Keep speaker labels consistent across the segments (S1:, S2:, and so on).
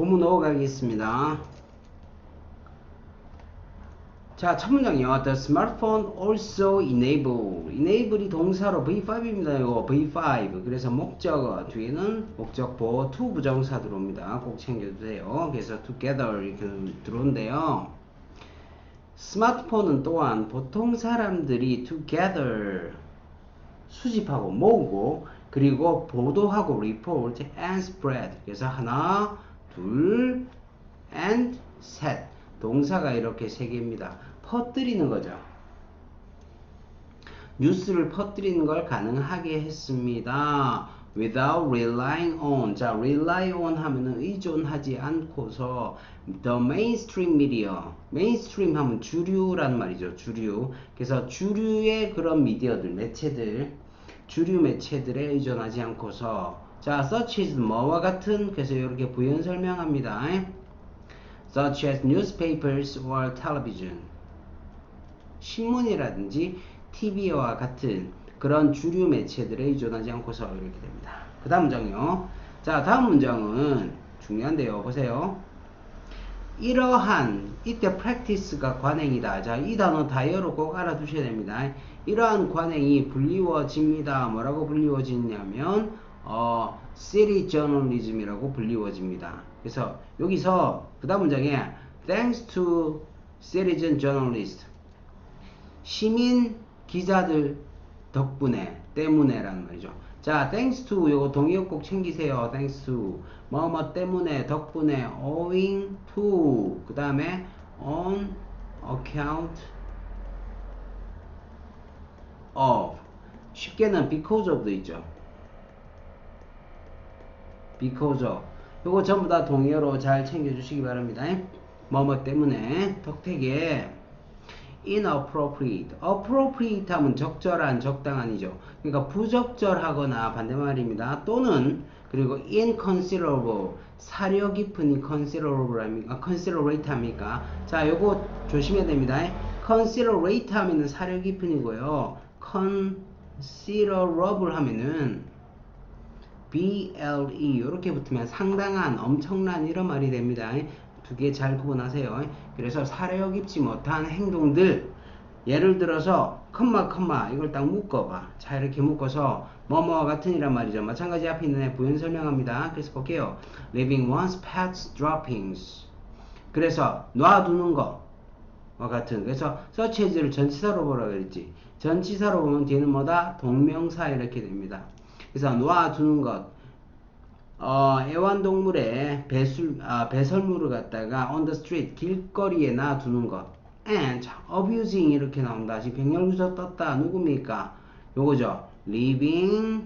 S1: 보문 넘어가겠습니다. 자, 첫 문장이요. The smartphone also enable. enable이 동사로 V5입니다. 이거 V5. 그래서 목적어 뒤에는 목적보 to 부정사 들어옵니다. 꼭 챙겨주세요. 그래서 together 이렇게 들어온대요. 스마트폰은 또한 보통 사람들이 together 수집하고 모으고 그리고 보도하고 report and spread 그래서 하나 둘 and 셋 동사가 이렇게 세 개입니다. 퍼뜨리는 거죠. 뉴스를 퍼뜨리는 걸 가능하게 했습니다. Without relying on. 자 rely on 하면은 의존하지 않고서 the mainstream media. mainstream 하면 주류란 말이죠 주류. 그래서 주류의 그런 미디어들 매체들 주류 매체들에 의존하지 않고서 자 such as 뭐와 같은 그래서 이렇게 부연 설명합니다 such as newspapers or television 신문이라든지 TV와 같은 그런 주류 매체들에 의존하지 않고서 이렇게 됩니다. 그 다음 문장이요. 자, 다음 문장은 중요한데요. 보세요. 이러한 이때 practice가 관행이다. 자, 이 단어 다이어로 꼭 알아두셔야 됩니다. 이러한 관행이 불리워집니다. 뭐라고 불리워지냐면 어, city journalism이라고 불리워집니다. 그래서 여기서 그 다음 문장에 thanks to citizen journalist 시민 기자들 덕분에 때문에 라는 말이죠. 자, thanks to 요거 동의어 꼭 챙기세요. thanks to 뭐뭐 때문에 덕분에 owing to 그 다음에 on account of 쉽게는 because of도 있죠. Because of 요거 전부 다 동의어로 잘 챙겨주시기 바랍니다. 뭐뭐 때문에 덕택에 inappropriate. appropriate 하면 적절한, 적당한이죠. 그러니까 부적절하거나 반대말입니다. 또는 그리고 inconsiderable 사려 깊은 considerable 합니까? considerate 합니까? 자, 요거 조심해야 됩니다. considerate 하면은 사려 깊은이고요. considerable 하면은 BLE 이렇게 붙으면 상당한, 엄청난 이런 말이 됩니다. 두 개 잘 구분하세요. 그래서 사려 깊지 못한 행동들 예를 들어서 컴마 컴마 이걸 딱 묶어봐. 자 이렇게 묶어서 뭐뭐와 같은 이란 말이죠. 마찬가지 앞에 있는 애 부연 설명합니다. 그래서 볼게요. Leaving one's pets droppings. 그래서 놔두는 거와 같은. 그래서 as를 전치사로 보라 그랬지. 전치사로 보면 뒤에는 뭐다? 동명사 이렇게 됩니다. 그래서 놔두는 것. 어, 애완동물의 배술, 아, 배설물을 갖다가 on the street, 길거리에 놔두는 것. and abusing 이렇게 나온다. 지금 병렬구조 떴다. 누굽니까? 요거죠. living,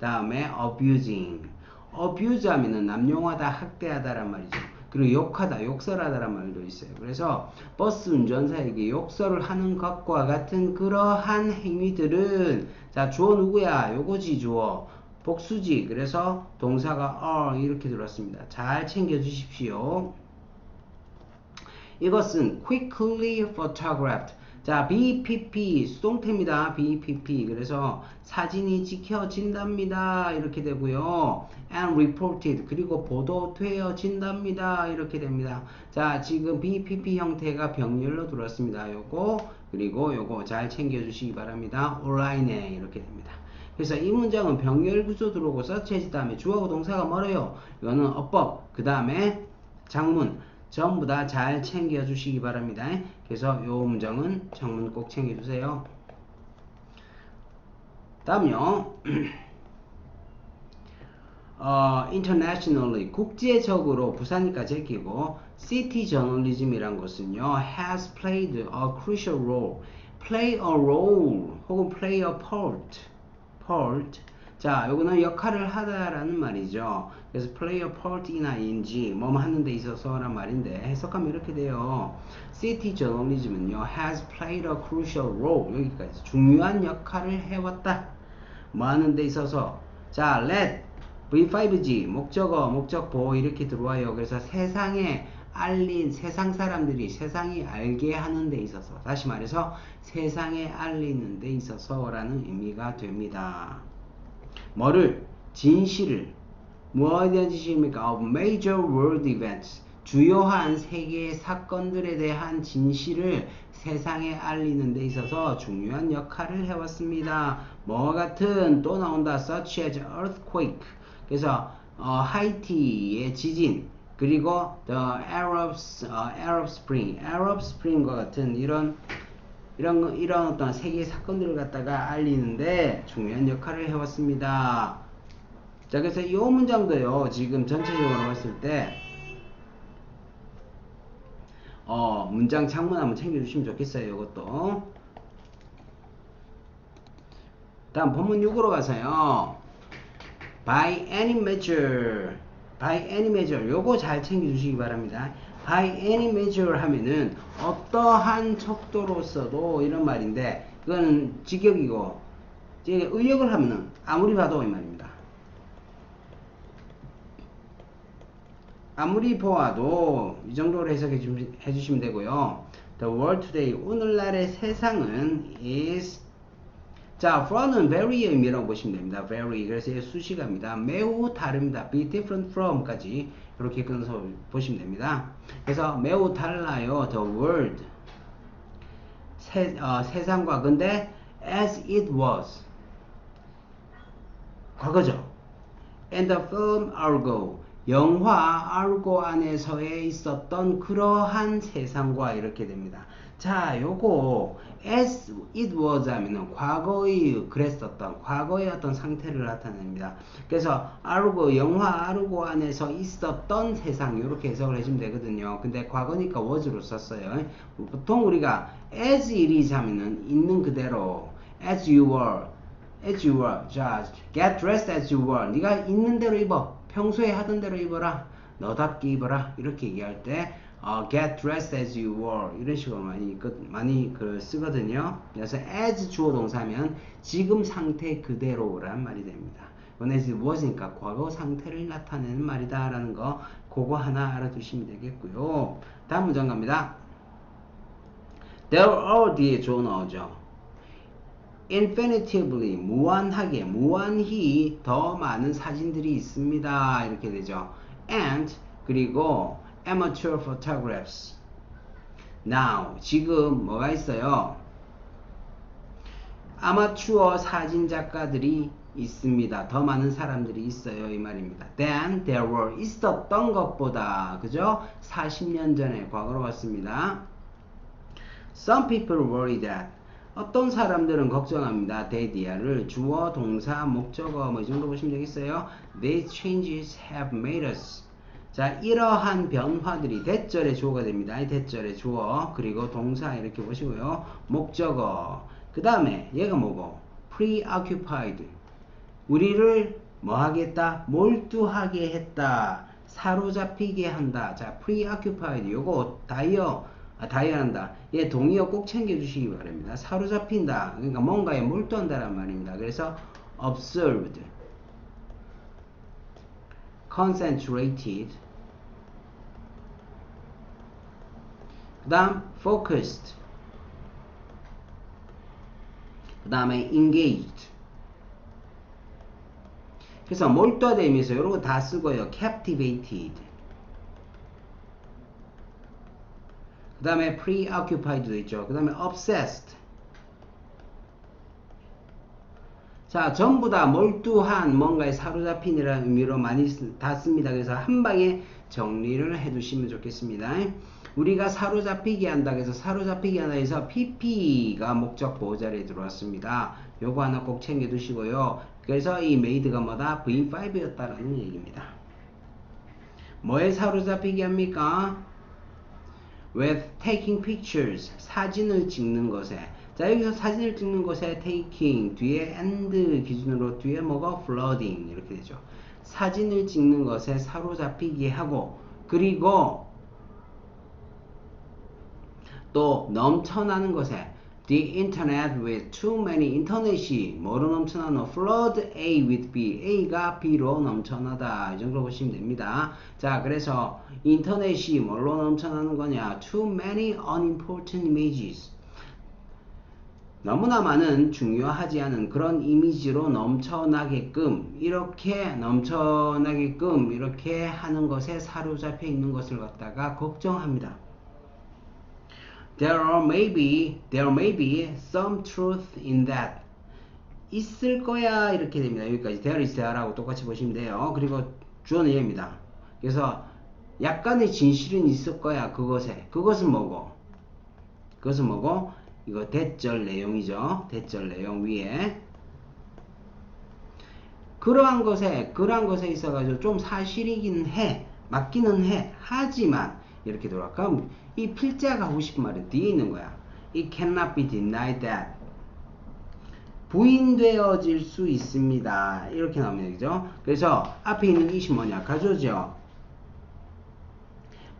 S1: 다음에 abusing. abuse 하면은 남용하다, 학대하다란 말이죠. 그리고 욕하다, 욕설하다란 말도 있어요. 그래서 버스 운전사에게 욕설을 하는 것과 같은 그러한 행위들은 자, 주어 누구야? 요거지 주어. 복수지. 그래서 동사가 are 이렇게 들었습니다. 잘 챙겨 주십시오. 이것은 quickly photographed. 자, BPP 수동태입니다. BPP. 그래서 사진이 찍혀진답니다. 이렇게 되고요. and reported. 그리고 보도되어진답니다. 이렇게 됩니다. 자, 지금 BPP 형태가 병렬로 들었습니다. 요거 그리고 요거 잘 챙겨 주시기 바랍니다. 온라인에 이렇게 됩니다. 그래서 이 문장은 병렬 구조 들어오고 서치해지 다음에 주어하고 동사가 멀어요. 이거는 어법, 그 다음에 장문 전부 다 잘 챙겨 주시기 바랍니다. 그래서 이 문장은 장문 꼭 챙겨 주세요. 다음요. 어, internationally 국제적으로 부산이니까 제끼고 city journalism이란 것은요 has played a crucial role play a role 혹은 play a part part 자 요거는 역할을 하다라는 말이죠. 그래서 play a part in ing 뭐 하는 데 있어서란 말인데 해석하면 이렇게 돼요. city journalism은요 has played a crucial role. 여기까지. 중요한 역할을 해왔다. 뭐 하는 데 있어서. 자 let V5G 목적어 목적보 이렇게 들어와요. 그래서 세상에 알린 세상 사람들이 세상이 알게 하는 데 있어서. 다시 말해서 세상에 알리는 데 있어서 라는 의미가 됩니다. 뭐를 진실을 뭐에 대한 지시입니까? Of major world events. 주요한 세계 사건들에 대한 진실을 세상에 알리는 데 있어서 중요한 역할을 해왔습니다. 뭐 같은 또 나온다. such as earthquake. 그래서 어, 하이티의 지진 그리고 the Arab 어, Arab Spring, Arab Spring과 같은 이런 이런 거- 이런 어떤 세계 사건들을 갖다가 알리는데 중요한 역할을 해왔습니다. 자, 그래서 이 문장도요. 지금 전체적으로 봤을 때 어, 문장 창문 한번 챙겨주시면 좋겠어요. 이것도. 다음 본문 6으로 가서요. By any measure. By any measure. 요거 잘 챙겨주시기 바랍니다. By any measure 하면은 어떠한 척도로서도 이런 말인데 그거는 직역이고 이제 의역을 하면은 아무리 봐도 이 말입니다. 아무리 보아도 이 정도로 해석해 주- 해주시면 되고요. The world today 오늘날의 세상은 is 자, from은 very의 의미라고 보시면 됩니다. very 그래서 수식어입니다. 매우 다릅니다. be different from까지 이렇게 끊어서 보시면 됩니다. 그래서 매우 달라요. the world 세, 어, 세상과 근데 as it was 과거죠. And the film Argo 영화 알고 안에서에 있었던 그러한 세상과 이렇게 됩니다. 자, 요거 as it was 하면은 과거의 그랬었던 과거의 어떤 상태를 나타냅니다. 그래서 알고 영화 알고 안에서 있었던 세상 이렇게 해석을 해주면 되거든요. 근데 과거니까 was로 썼어요. 보통 우리가 as it is 하면은 있는 그대로 as you were as you were. 자, get dressed as you were. 네가 있는 대로 입어. 평소에 하던 대로 입어라. 너답게 입어라. 이렇게 얘기할 때 어, get dressed as you were 이런 식으로 많이 그, 많이 그 쓰거든요. 그래서 as 주어 동사면 지금 상태 그대로란 말이 됩니다. it was니까 과거 상태를 나타내는 말이다라는 거 그거 하나 알아두시면 되겠고요. 다음 문장 갑니다. There are 뒤에 주어 나오죠. Infinitively 무한하게 무한히 더 많은 사진들이 있습니다. 이렇게 되죠. And 그리고 amateur photographs. Now 지금 뭐가 있어요? 아마추어 사진 작가들이 있습니다. 더 많은 사람들이 있어요. 이 말입니다. Than there were 있었던 것보다 그죠? 40년 전에 과거로 왔습니다. Some people worry that 어떤 사람들은 걱정합니다. 데디아를 주어, 동사, 목적어 뭐 이 정도 보시면 되겠어요. These changes have made us. 자, 이러한 변화들이 대절의 주어가 됩니다. 이 대절의 주어 그리고 동사 이렇게 보시고요. 목적어. 그 다음에 얘가 뭐고? preoccupied. 우리를 뭐 하겠다? 몰두하게 했다. 사로잡히게 한다. 자, preoccupied. 요거 다이어 아, 다이어한다. 얘 동의어 꼭 챙겨주시기 바랍니다. 사로잡힌다. 그러니까 뭔가에 몰두한다란 말입니다. 그래서 observed, concentrated, 그 다음 focused, 그 다음에 engaged. 그래서 몰두하다 의미에서 이런 거 다 쓰고요. captivated. 그 다음에 preoccupied도 있죠. 그 다음에 obsessed. 자, 전부 다 몰두한 뭔가에 사로잡힌이라는 의미로 많이 쓰- 다 씁니다. 그래서 한 방에 정리를 해 두시면 좋겠습니다. 우리가 사로잡히게 한다 그래서 사로잡히게 한다 해서 pp가 목적 보호자리에 들어왔습니다. 요거 하나 꼭 챙겨 두시고요. 그래서 이 made가 뭐다? V5였다라는 얘기입니다. 뭐에 사로잡히게 합니까? With taking pictures 사진을 찍는 것에. 자 여기서 사진을 찍는 것에 taking 뒤에 and 기준으로 뒤에 뭐가 flooding 이렇게 되죠. 사진을 찍는 것에 사로잡히게 하고 그리고 또 넘쳐나는 것에 the internet with too many 인터넷이 뭐로 넘쳐나노 flood A with B. A가 B로 넘쳐나다. 이 정도 보시면 됩니다. 자 그래서 인터넷이 뭘로 넘쳐나는 거냐? Too many unimportant images. 너무나 많은 중요하지 않은 그런 이미지로 넘쳐나게끔 이렇게 넘쳐나게끔 이렇게 하는 것에 사로잡혀 있는 것을 갖다가 걱정합니다. There are maybe there may be some truth in that. 있을 거야 이렇게 됩니다. 여기까지 there is there라고 똑같이 보시면 돼요. 그리고 주어는 얘입니다. 그래서 약간의 진실은 있을 거야 그것에. 그것은 뭐고? 그것은 뭐고? 이거 대절 내용이죠. 대절 내용 위에 그러한 것에 그러한 것에 있어가지고 좀 사실이긴 해 맞기는 해 하지만 이렇게 돌아 그럼 이 필자가 하고 싶은 말은 뒤에 있는 거야. It cannot be denied that. 부인되어질 수 있습니다. 이렇게 나옵니다 그죠? 그래서 앞에 있는 이시 뭐냐? 가져오죠.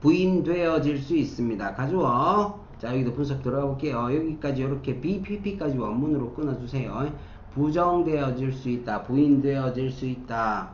S1: 부인되어질 수 있습니다. 가져와 자 여기도 분석 들어가 볼게요. 여기까지 이렇게 BPP까지 원문으로 끊어주세요. 부정되어질 수 있다. 부인되어질 수 있다.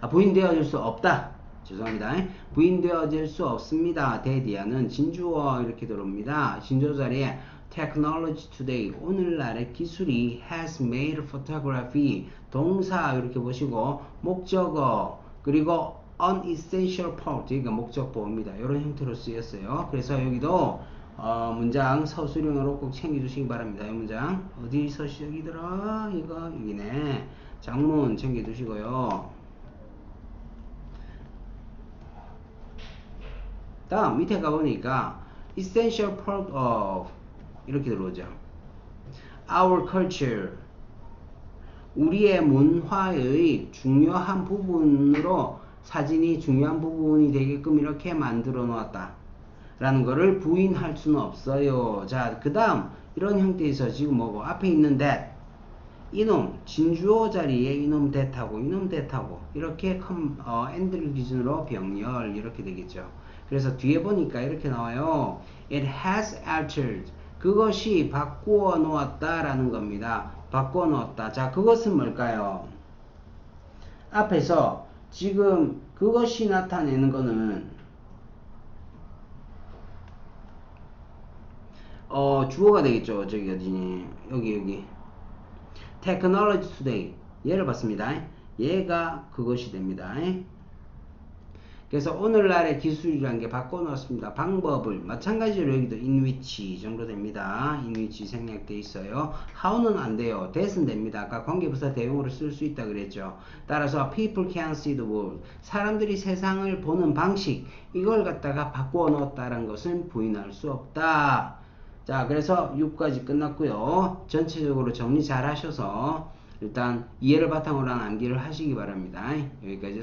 S1: 아, 부인되어질 수 없다 죄송합니다 부인되어질 수 없습니다 대디아는 진주어 이렇게 들어옵니다 진주어 자리에 technology today 오늘날의 기술이 has made photography 동사 이렇게 보시고 목적어 그리고 unessential part 그러니까 목적보입니다 이런 형태로 쓰였어요 그래서 여기도 어, 문장 서술형으로 꼭 챙겨주시기 바랍니다. 이 문장 어디서 시작이 들어? 이거 여기네. 장문 챙겨두시고요. 다음 밑에 가보니까 essential part of 이렇게 들어오죠. Our culture 우리의 문화의 중요한 부분으로 사진이 중요한 부분이 되게끔 이렇게 만들어 놓았다. 라는 거를 부인할 수는 없어요. 자, 그 다음, 이런 형태에서 지금 뭐고, 앞에 있는 that, 이놈, 진주어 자리에 이놈 that하고, 이놈 that하고, 이렇게 컴, 어, and를 기준으로 병렬, 이렇게 되겠죠. 그래서 뒤에 보니까 이렇게 나와요. It has altered. 그것이 바꾸어 놓았다라는 겁니다. 바꾸어 놓았다. 자, 그것은 뭘까요? 앞에서 지금 그것이 나타내는 거는 어, 주어가 되겠죠. 저기 어디니? 여기 여기. Technology today. 얘를 봤습니다. 얘가 그것이 됩니다. 그래서 오늘날의 기술이라는 게 바꿔놓았습니다. 방법을 마찬가지로 여기도 which 정도 됩니다. which 생략돼 있어요. how는 안 돼요. that은 됩니다. 아까 관계부사 대용으로 쓸 수 있다 그랬죠. 따라서 people can see the world. 사람들이 세상을 보는 방식 이걸 갖다가 바꿔 놓았다는 것은 부인할 수 없다. 자, 그래서 6까지 끝났고요. 전체적으로 정리 잘 하셔서 일단 이해를 바탕으로 한 암기를 하시기 바랍니다. 여기까지